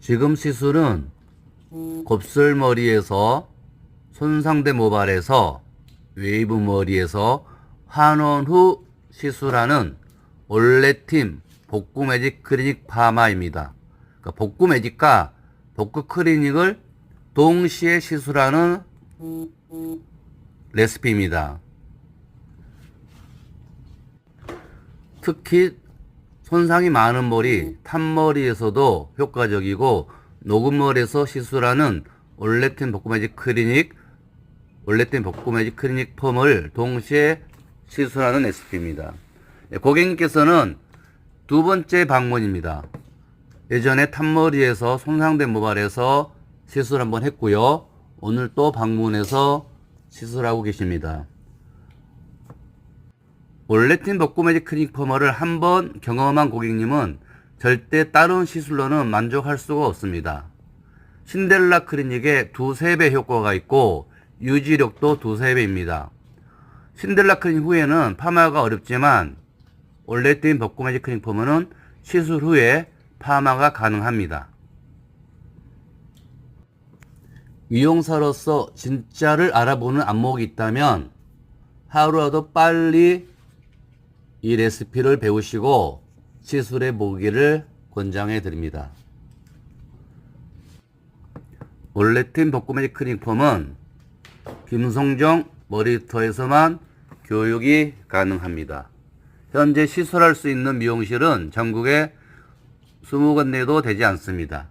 지금 시술은 곱슬머리에서 손상된 모발에서 웨이브 머리에서 환원 후 시술하는 올레팀 복구 매직 클리닉 파마입니다. 그러니까 복구 매직과 복구 클리닉을 동시에 시술하는 레시피입니다. 특히 손상이 많은 머리, 탄머리에서도 효과적이고 녹은 머리에서 시술하는 올레틴 복구 매직 클리닉, 올레틴 복구 매직 클리닉 펌을 동시에 시술하는 레시피입니다. 예, 고객님께서는 두 번째 방문입니다. 예전에 탄머리에서 손상된 모발에서 시술 한번 했고요. 오늘 또 방문해서 시술하고 계십니다. 올레틴 복구 매직 클리닉 퍼머를 한 번 경험한 고객님은 절대 다른 시술로는 만족할 수가 없습니다. 신데렐라 클리닉에 두세 배 효과가 있고 유지력도 두세 배입니다. 신데렐라 클리닉 후에는 파마가 어렵지만 올레틴 복구 매직 클리닉 퍼머는 시술 후에 파마가 가능합니다. 미용사로서 진짜를 알아보는 안목이 있다면 하루라도 빨리 이 레시피를 배우시고 시술에 보기를 권장해 드립니다. 올레팀 복구매직 클리닉폼은 김성정 머리터에서만 교육이 가능합니다. 현재 시술할 수 있는 미용실은 전국에 20군데도 되지 않습니다.